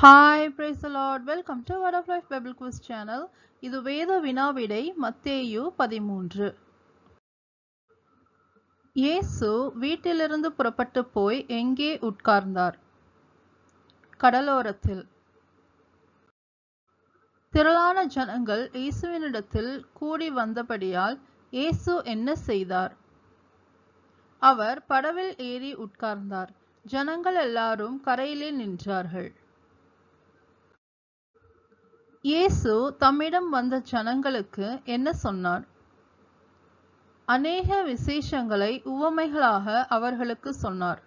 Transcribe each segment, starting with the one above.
Hi praise Lord welcome to word of life Bible quiz channel இது வேத வினாவிடை மத்தேயு பதிமூன்று. இயேசு வீட்டிலிருந்து புறப்பட்டு போய் எங்கே உட்கார்ந்தார்? கடலோரத்தில். திரளான ஜனங்கள் இயேசுவினிடத்தில் கூடி வந்தபடியால் இயேசு என்ன செய்தார்? அவர் படவில் ஏறி உட்கார்ந்தார். ஜனங்கள் எல்லாரும் கரையிலே நின்றார்கள். இயேசு தம்மிடம் வந்த ஜனங்களுக்கு என்ன சொன்னார்? அநேக விசேஷங்களை உவமைகளாக அவர்களுக்கு சொன்னார்.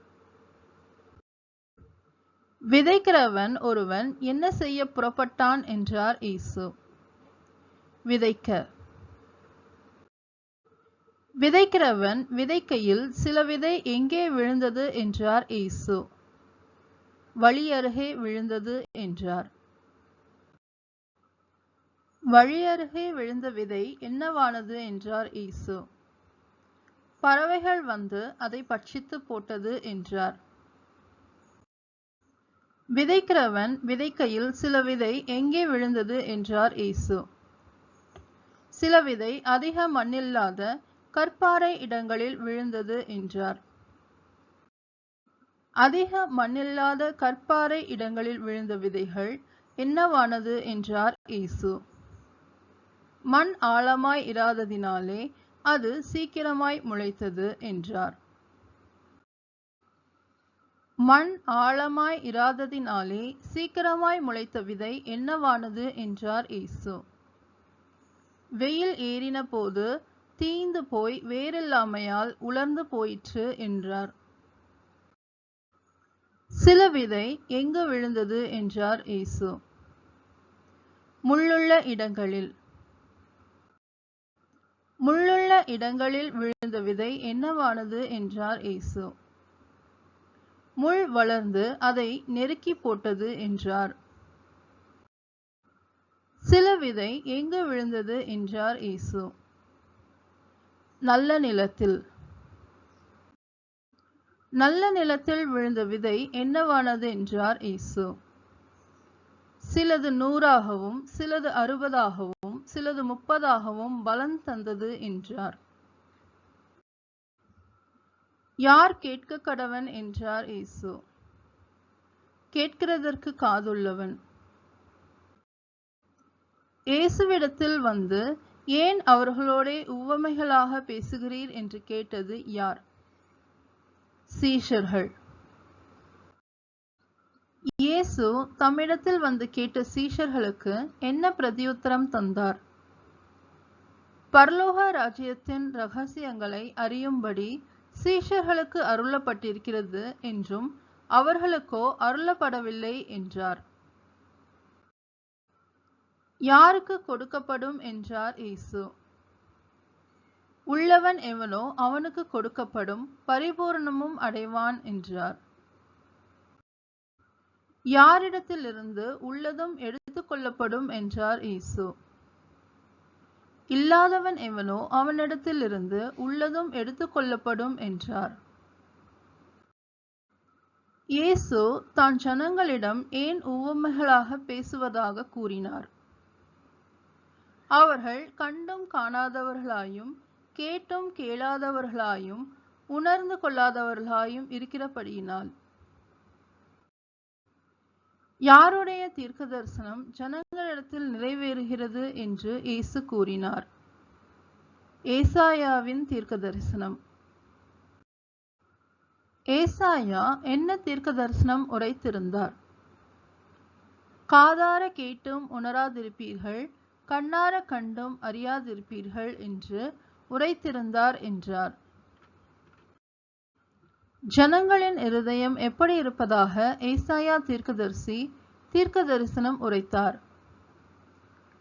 விதைக்கிறவன் ஒருவன் என்ன செய்ய புறப்பட்டான் என்றார் இயேசு. விதைக்க. விதைக்கிறவன் விதைக்கையில் சில விதை எங்கே விழுந்தது என்றார் இயேசு. வழியருகே விழுந்தது என்றார். வழியருகே விழுந்த விதை என்னவானது? என்றார் இயேசு பறவைகள் வந்து அதை பட்சித்து போட்டது என்றார். விதைக்கிறவன் விதைக்கையில் சில விதை எங்கே விழுந்தது? என்றார் இயேசு சில விதை அதிக மண்ணில்லாத கற்பாறை இடங்களில் விழுந்தது என்றார். அதிக மண்ணில்லாத கற்பாறை இடங்களில் விழுந்த விதைகள் என்னவானது? என்றார் இயேசு மண் ஆழமாய் இராததினாலே அது சீக்கிரமாய் முளைத்தது என்றார். மண் ஆழமாய் இராததினாலே சீக்கிரமாய் முளைத்த விதை என்னவானது என்றார் இயேசு. வெயில் ஏறின போது தீந்து போய் வேறில்லாமையால் உலர்ந்து போயிற்று என்றார். சில விதை எங்கு விழுந்தது என்றார் இயேசு. முள்ளுள்ள இடங்களில் முள்ளுள்ள இடங்களில் விழுந்த விதை என்னவானது? என்றார் இயேசு. முள் வளர்ந்து அதை நெருக்கி போட்டது என்றார். சில விதை எங்கு விழுந்தது? என்றார் இயேசு. நல்ல நிலத்தில். நல்ல நிலத்தில் விழுந்த விதை என்னவானது? என்றார் இயேசு. சிலது நூறாகவும் சிலது அறுபதாகவும் சிலது முப்பதாகவும் பலன் தந்தது என்றார். யார் கேட்க கடவன் என்றார் இயேசு. கேட்கிறதற்கு காதுள்ளவன். இயேசுவிடத்தில் வந்து ஏன் அவர்களோடே உவமைகளாக பேசுகிறீர்? என்று கேட்டது யார்? சீஷர்கள். இயேசு தம்மிடத்தில் வந்து கேட்ட சீஷர்களுக்கு என்ன பிரதியுத்தரம் தந்தார்? பரலோக ராஜ்யத்தின் ரகசியங்களை அறியும்படி சீஷர்களுக்கு அருளப்பட்டிருக்கிறது என்றும் அவர்களுக்கோ அருளப்படவில்லை என்றார். யாருக்கு கொடுக்கப்படும் என்றார் இயேசு. உள்ளவன் எவனோ அவனுக்கு கொடுக்கப்படும் பரிபூரணமும் அடைவான் என்றார். யாரிடத்திலிருந்து உள்ளதும் எடுத்துக் கொள்ளப்படும் என்றார் இயேசு. இல்லாதவன் எவனோ அவனிடத்திலிருந்து உள்ளதும் எடுத்து கொள்ளப்படும் என்றார். இயேசு தான் ஜனங்களிடம் ஏன் உவமைகளாக பேசுவதாக கூறினார். அவர்கள் கண்டும் காணாதவர்களாயும் கேட்டும் கேளாதவர்களாயும் உணர்ந்து கொள்ளாதவர்களாயும் இருக்கிறபடியினால் யாருடைய தீர்க்க தரிசனம் ஜனங்களிடத்தில் நிறைவேறுகிறது என்று இயேசு கூறினார். ஏசாயாவின் தீர்க்க தரிசனம் ஏசாயா என்ன தீர்க்க தரிசனம் உரைத்திருந்தார்? காதார கேட்டும் உணராதிருப்பீர்கள் கண்ணார கண்டும் அறியாதிருப்பீர்கள் என்று உரைத்திருந்தார் என்றார். ஜனங்களின் இருதயம் எப்படி இருப்பதாக ஏசாயா தீர்க்கதரிசி தீர்க்க தரிசனம் உரைத்தார்.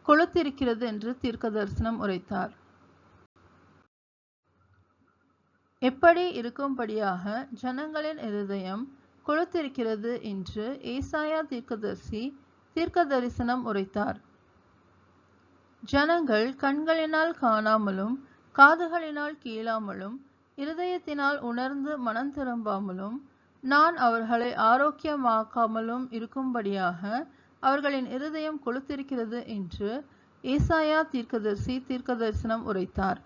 கொளுத்திருக்கிறது என்று தீர்க்க தரிசனம் உரைத்தார். எப்படி இருக்கும்படியாக ஜனங்களின் இருதயம் கொளுத்திருக்கிறது என்று ஏசாயா தீர்க்கதரிசி தீர்க்க தரிசனம் உரைத்தார். ஜனங்கள் கண்களினால் காணாமலும் காதுகளினால் கீழாமலும் இருதயத்தினால் உணர்ந்து மனம் திரும்பாமலும் நான் அவர்களை ஆரோக்கியமாக்காமலும் இருக்கும்படியாக அவர்களின் இருதயம் கொளுத்திருக்கிறது என்று ஏசாயா தீர்க்கதரிசி தீர்க்கதரிசனம் உரைத்தார்.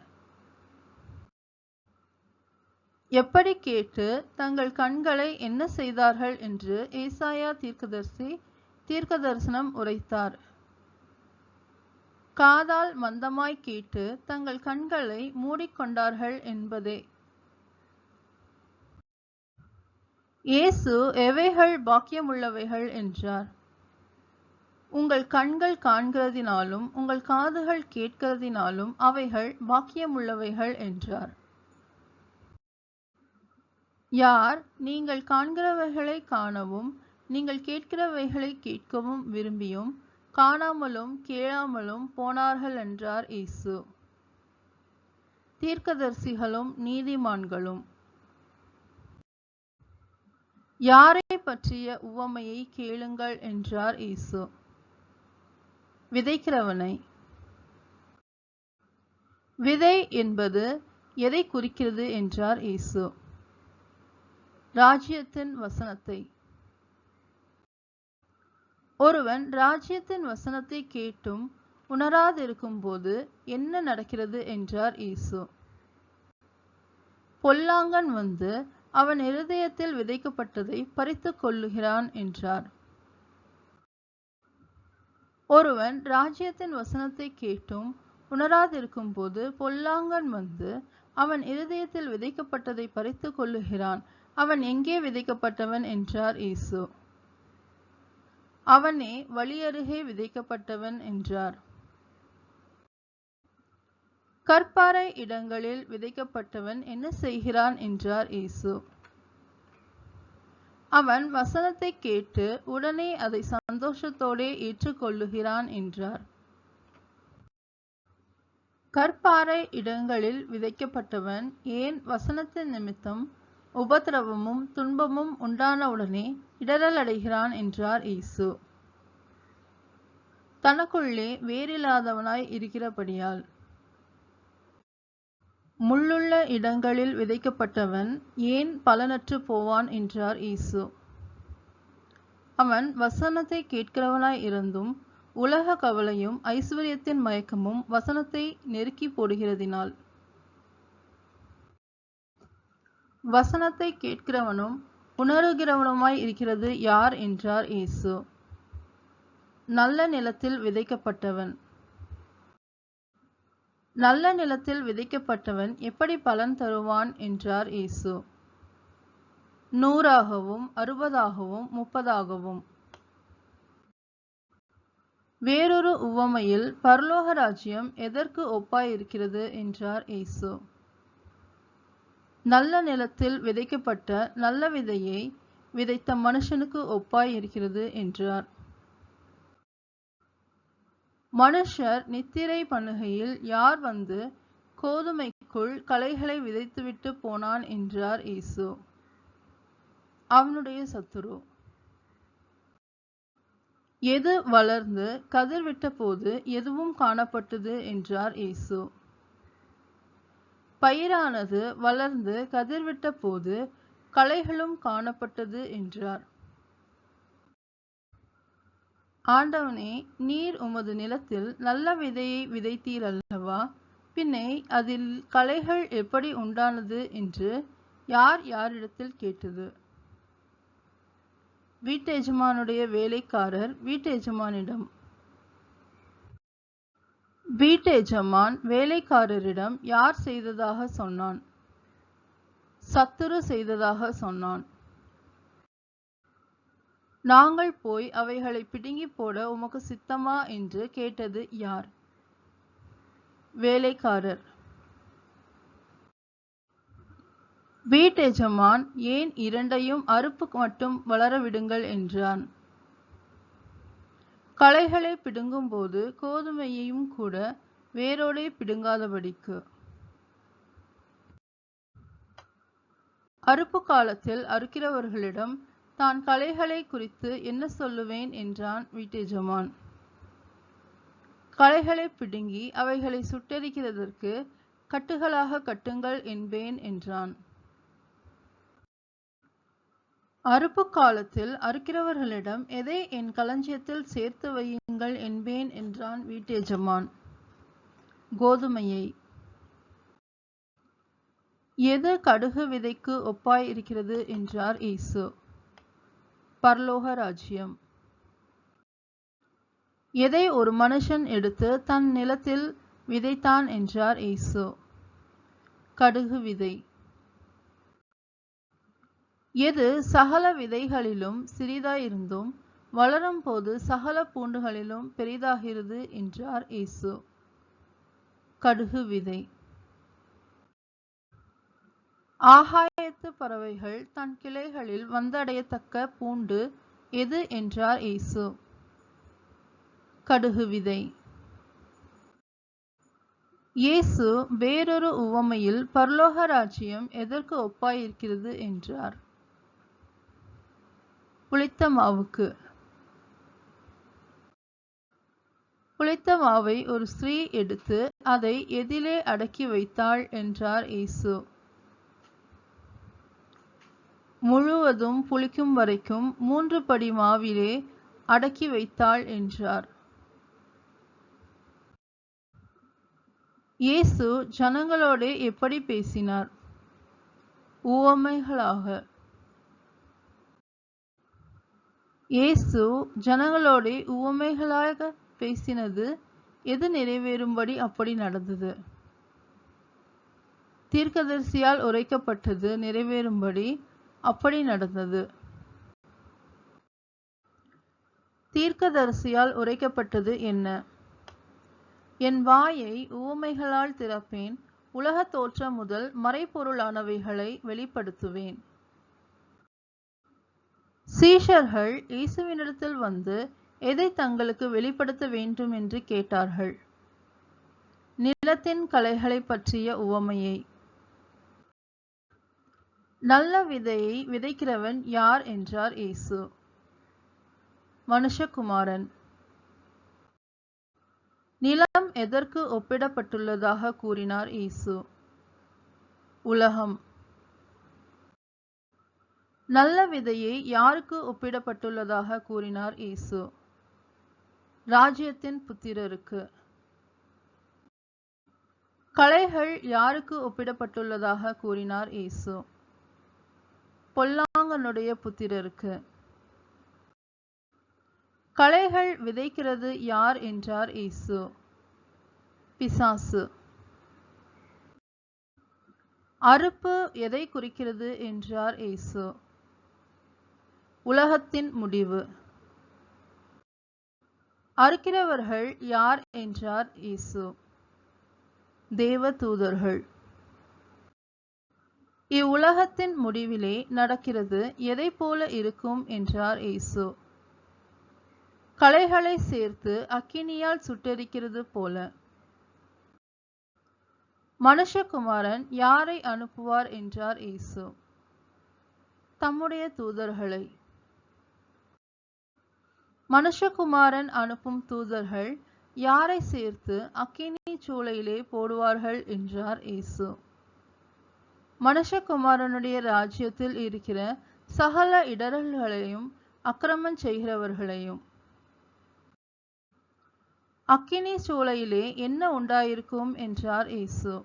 எப்படி கேட்டு தங்கள் கண்களை என்ன செய்தார்கள் என்று ஏசாயா தீர்க்கதரிசி தீர்க்கதரிசனம் உரைத்தார். காதால் மந்தமாய் கேட்டு தங்கள் கண்களை மூடிக்கொண்டார்கள் என்பதே இயேசு எவைகள் பாக்கியமுள்ளவைகள்? என்றார். உங்கள் கண்கள் காண்கிறதினாலும் உங்கள் காதுகள் கேட்கிறதினாலும் அவைகள் பாக்கியமுள்ளவைகள் என்றார். யார் நீங்கள் காண்கிறவைகளை காணவும் நீங்கள் கேட்கிறவைகளை கேட்கவும் விரும்பியும் காணாமலும் கேளாமலும் போனார்கள் என்றார் இயேசு. தீர்க்கதரிசிகளும் நீதிமான்களும் யாரை பற்றிய உவமையை கேளுங்கள் என்றார் இயேசு. விதைக்கிறவனை. விதை என்பது எதை குறிக்கிறது என்றார் இயேசு. ராஜ்யத்தின் வசனத்தை. ஒருவன் ராஜ்யத்தின் வசனத்தை கேட்டும் உணராதிருக்கும் போது என்ன நடக்கிறது என்றார் இயேசு. பொல்லாங்கன் வந்து அவன் இருதயத்தில் விதைக்கப்பட்டதை பறித்து கொள்ளுகிறான் என்றார். ஒருவன் ராஜ்யத்தின் வசனத்தை கேட்டும் உணராதிருக்கும் போது பொல்லாங்கன் வந்து அவன் இருதயத்தில் விதைக்கப்பட்டதை பறித்து கொள்ளுகிறான். அவன் எங்கே விதைக்கப்பட்டவன் என்றார் இயேசு. அவனே வழியருகே விதைக்கப்பட்டவன் என்றார். கற்பாறை இடங்களில் விதைக்கப்பட்டவன் என்ன செய்கிறான் என்றார் இயேசு. அவன் வசனத்தை கேட்டு உடனே அதை சந்தோஷத்தோடே ஏற்றுக்கொள்ளுகிறான் என்றார். கற்பாறை இடங்களில் விதைக்கப்பட்டவன் ஏன் வசனத்தின் நிமித்தம் உபதிரவமும் துன்பமும் உண்டானவுடனே இடரல் அடைகிறான் என்றார் இயேசு. தனக்குள்ளே வேறில்லாதவனாய் இருக்கிறபடியால் முள்ளுள்ள இடங்களில் விதைக்கப்பட்டவன் ஏன் பலனற்று போவான் என்றார் இயேசு. அவன் வசனத்தை கேட்கிறவனாய் இருந்தும் உலக கவலையும் ஐஸ்வர்யத்தின் மயக்கமும் வசனத்தை நெருக்கி போடுகிறதினால். வசனத்தை கேட்கிறவனும் உணருகிறவனுமாய் இருக்கிறது யார் என்றார் இயேசு. நல்ல நிலத்தில் விதைக்கப்பட்டவன். நல்ல நிலத்தில் விதைக்கப்பட்டவன் எப்படி பலன் தருவான் என்றார் இயேசு. நூறாகவும் அறுபதாகவும் முப்பதாகவும். வேறொரு உவமையில் பரலோக ராஜ்யம் எதற்கு ஒப்பாயிருக்கிறது என்றார் இயேசு. நல்ல நிலத்தில் விதைக்கப்பட்ட நல்ல விதையை விதைத்த மனுஷனுக்கு ஒப்பாய் இருக்கிறது என்றார். மனுஷர் நித்திரை பண்ணுகையில் யார் வந்து கோதுமைக்குள் களைகளை விதைத்துவிட்டு போனான் என்றார் இயேசு. அவனுடைய சத்துரு. எது வளர்ந்து கதிர் விட்ட போது எதுவும் காணப்பட்டது என்றார் இயேசு. பயிரானது வளர்ந்து கதிர்விட்ட போது களைகளும் காணப்பட்டது என்றார். ஆண்டவனே நீர் உமது நிலத்தில் நல்ல விதையை விதைத்தீர் அல்லவா பின்னே அதில் களைகள் எப்படி உண்டானது என்று யார் யாரிடத்தில் கேட்டது? வீட்டெஜமானுடைய வேலைக்காரர் வீட்டெஜமானிடம் வீட்டு எஜமான் வேலைக்காரரிடம் யார் செய்ததாக சொன்னான்? சத்துரு செய்ததாக சொன்னான். நாங்கள் போய் அவைகளை பிடுங்கி போட உமக்கு சித்தமா என்று கேட்டது யார்? வேலைக்காரர். வீட்டெஜமான் ஏன் இரண்டையும் அறுப்பு மட்டும் வளர விடுங்கள் என்றான். களைகளை பிடுங்கும்போது கோதுமையையும் கூட வேரோடே பிடுங்காதபடிக்கு. அறுப்பு காலத்தில் அறுக்கிறவர்களிடம் தான் கலைகளை குறித்து என்ன சொல்லுவேன் என்றான் வீட்டெஜமான். களைகளை பிடுங்கி அவைகளை சுட்டெரிக்கிறதற்கு கட்டுகளாக கட்டுங்கள் என்பேன் என்றான். அறுப்பு காலத்தில் அறுக்கிறவர்களிடம் எதை என் களஞ்சியத்தில் சேர்த்து வையுங்கள் என்பேன் என்றான் வீட்டெஜமான். கோதுமையை. எது கடுகு விதைக்கு ஒப்பாய் இருக்கிறது என்றார் இயேசு. பரலோக ராஜ்யம். எதை ஒரு மனுஷன் எடுத்து தன் நிலத்தில் விதைத்தான் என்றார் இயேசு கடுகு விதை. எது சகல விதைகளிலும் சிறிதாயிருந்தும் வளரும் போது சகல பூண்டுகளிலும் பெரிதாகிறது என்றார் இயேசு கடுகு விதை. ஆகாயத்து பறவைகள் தன் கிளைகளில் வந்தடையத்தக்க பூண்டு எது என்றார் இயேசு. கடுகு விதை. இயேசு வேறொரு உவமையில் பரலோக ராஜ்யம் எதற்கு ஒப்பாயிருக்கிறது என்றார். புளித்த மாவுக்கு. புளித்த மாவை ஒரு ஸ்திரீ எடுத்து அதை எதிலே அடக்கி வைத்தாள் என்றார் இயேசு. முழுவதும் புளிக்கும் வரைக்கும் மூன்று படி மாவிலே அடக்கி வைத்தாள் என்றார். இயேசு ஜனங்களோடு எப்படி பேசினார்? உவமைகளாக. இயேசு ஜனங்களோடு உவமைகளாக பேசினது எது நிறைவேறும்படி அப்படி நடந்தது? தீர்க்கதரிசியால் உரைக்கப்பட்டது நிறைவேறும்படி அப்படி நடந்தது. தீர்க்கதரிசியால் உரைக்கப்பட்டது என்ன? என் வாயை உவமைகளால் திறப்பேன் உலக தோற்றம் முதல் மறைபொருளானவைகளை வெளிப்படுத்துவேன். சீஷர்கள் இயேசுவினிடத்தில் வந்து எதை தங்களுக்கு வெளிப்படுத்த வேண்டும் என்று கேட்டார்கள். நிலத்தின் கலைகளை பற்றிய உவமையை. நல்ல விதையை விதைக்கிறவன் யார் என்றார் இயேசு. மனுஷகுமாரன். நிலம் எதற்கு ஒப்பிடப்பட்டுள்ளதாக கூறினார் இயேசு. உலகம். நல்ல விதையை யாருக்கு ஒப்பிடப்பட்டுள்ளதாக கூறினார் இயேசு. ராஜ்யத்தின் புத்திரருக்கு. கலைகள் யாருக்கு ஒப்பிடப்பட்டுள்ளதாக கூறினார் இயேசு. பொல்லாங்கனுடைய புத்திரருக்கு கலைகள் விதைக்கிறது யார் என்றார் இயேசு. பிசாசு. அறுப்பு எதை குறிக்கிறது என்றார் இயேசு. உலகத்தின் முடிவு. அறுக்கிறவர்கள் யார் என்றார் இயேசு. தேவ தூதர்கள். இவ்வுலகத்தின் முடிவிலே நடக்கிறது எதை போல இருக்கும் என்றார் இயேசு. களைகளை சேர்த்து அக்கினியால் சுட்டெரிக்கிறது போல. மனுஷகுமாரன் யாரை அனுப்புவார் என்றார் இயேசு. தம்முடைய தூதர்களை. மனுஷகுமாரன் அனுப்பும் தூதர்கள் யாரை சேர்த்து அக்கினி சூளையிலே போடுவார்கள் என்றார் இயேசு. மனுஷகுமாரனுடைய ராஜ்யத்தில் இருக்கிற சகல இடரல்களையும் அக்கிரமம் செய்கிறவர்களையும். அக்கினி சூளையிலே என்ன உண்டாயிருக்கும்? என்றார் இயேசு.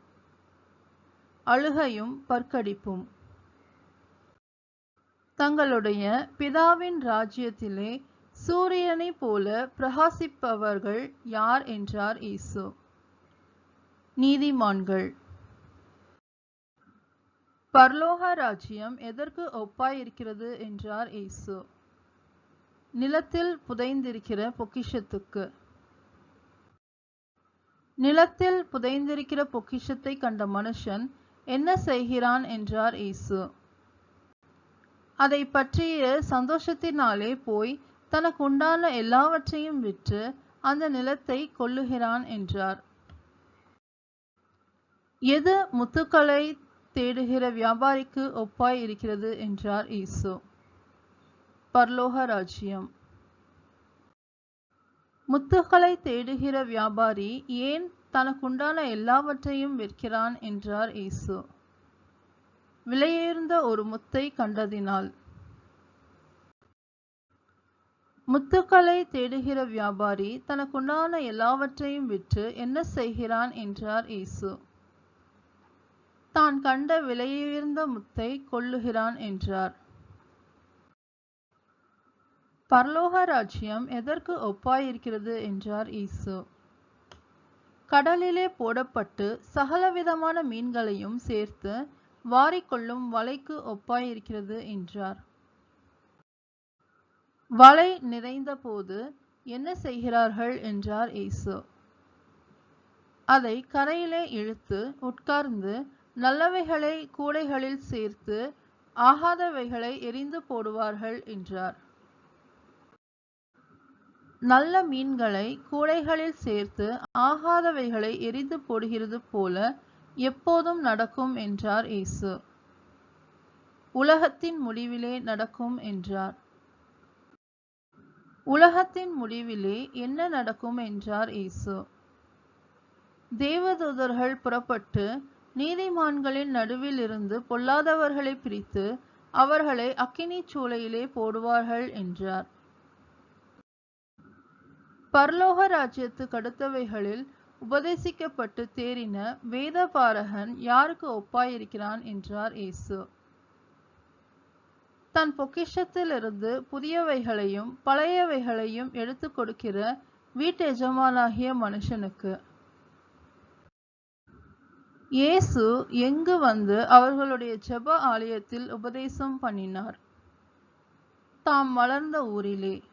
அழுகையும் பற்கடிப்பும். தங்களுடைய பிதாவின் ராஜ்யத்திலே சூரியனைப் போல பிரகாசிப்பவர்கள் யார்? என்றார் இயேசு. நீதிமான்கள். பரலோக ராஜ்யம் எதற்கு ஒப்பாயிருக்கிறது என்றார் இயேசு. நிலத்தில் புதைந்திருக்கிற பொக்கிஷத்துக்கு. நிலத்தில் புதைந்திருக்கிற பொக்கிஷத்தை கண்ட மனுஷன் என்ன செய்கிறான் என்றார் இயேசு. அதை பற்றிய சந்தோஷத்தினாலே போய் தனக்கு உண்டான எல்லாவற்றையும் விற்று அந்த நிலத்தை கொள்ளுகிறான் என்றார். எது முத்துக்களை தேடுகிற வியாபாரிக்கு ஒப்பாய் இருக்கிறது என்றார் ஈசு பர்லோக ராஜ்யம். முத்துக்களை தேடுகிற வியாபாரி ஏன் தனக்குண்டான எல்லாவற்றையும் விற்கிறான் என்றார் ஈசு விலையேர்ந்த ஒரு முத்தை கண்டதினால். முத்துக்களை தேடுகிற வியாபாரி தனக்குண்டான எல்லாவற்றையும் விற்று என்ன செய்கிறான் என்றார் ஈசு தான் கண்ட விலையுயர்ந்த முத்தை கொள்ளுகிறான் என்றார். பரலோக ராஜ்யம் எதற்கு ஒப்பாயிருக்கிறது என்றார் ஈசு. கடலிலே போடப்பட்டு சகலவிதமான மீன்களையும் சேர்த்து வாரிக்கொள்ளும் வலைக்கு ஒப்பாயிருக்கிறது என்றார். வலை நிறைந்த போது என்ன செய்கிறார்கள் என்றார் இயேசு அதை கரையிலே இழுத்து உட்கார்ந்து நல்லவைகளை கூடைகளில் சேர்த்து ஆகாதவைகளை எரிந்து போடுவார்கள் என்றார். நல்ல மீன்களை கூடைகளில் சேர்த்து ஆகாதவைகளை எரிந்து போடுகிறது போல எப்போதும் நடக்கும் என்றார் இயேசு. உலகத்தின் முடிவிலே நடக்கும் என்றார். உலகத்தின் முடிவிலே என்ன நடக்கும் என்றார் இயேசு. தேவதூதர்கள் புறப்பட்டு நீதிமான்களின் நடுவில் இருந்து பொல்லாதவர்களை பிரித்து அவர்களை அக்கினிச் சூளையிலே போடுவார்கள் என்றார். பரலோக ராஜ்யத்து கடுத்தவைகளில் உபதேசிக்கப்பட்டு தேறின வேதபாரகன் யாருக்கு ஒப்பாயிருக்கிறான் என்றார் இயேசு. தன் பொக்கிஷத்திலிருந்து புதியவைகளையும் பழையவைகளையும் எடுத்து கொடுக்கிற வீட்டு எஜமானாகிய மனுஷனுக்கு இயேசு எங்கு வந்து அவர்களுடைய ஜெப ஆலயத்தில் உபதேசம் பண்ணினார்? தாம் வளர்ந்த ஊரிலே.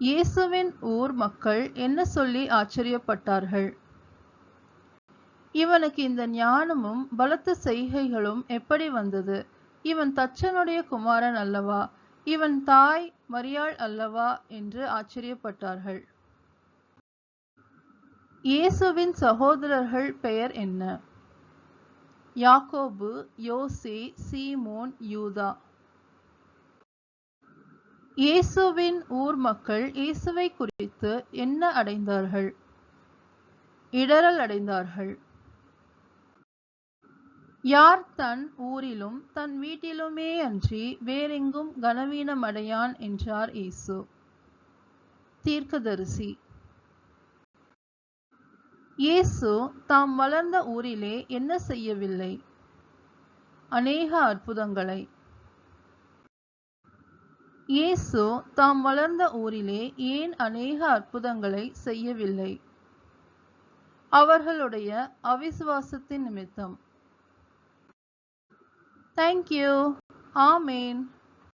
இயேசுவின் ஊர் மக்கள் என்ன சொல்லி ஆச்சரியப்பட்டார்கள்? இவனுக்கு இந்த ஞானமும் பலத்த செய்கைகளும் எப்படி வந்தது? இவன் தச்சனுடைய குமாரன் அல்லவா? இவன் தாய் மரியாள் அல்லவா? என்று ஆச்சரியப்பட்டார்கள். இயேசுவின் சகோதரர்கள் பெயர் என்ன? யாக்கோபு யோசே சீமோன் யூதா. இயேசுவின் ஊர் மக்கள் இயேசுவை குறித்து என்ன அடைந்தார்கள்? இடரல் அடைந்தார்கள். யார் தன் ஊரிலும் தன் வீட்டிலுமே அன்றி வேறெங்கும் கனவீனம் அடையான் என்றார் இயேசு. தீர்க்கதரிசி. இயேசு தாம் வளர்ந்த ஊரிலே என்ன செய்யவில்லை? அநேக அற்புதங்களை. இயேசு தாம் வளர்ந்த ஊரிலே ஏன் அநேக அற்புதங்களை செய்யவில்லை? அவர்களுடைய அவிசுவாசத்தின் நிமித்தம். தேங்க்யூ ஆமேன்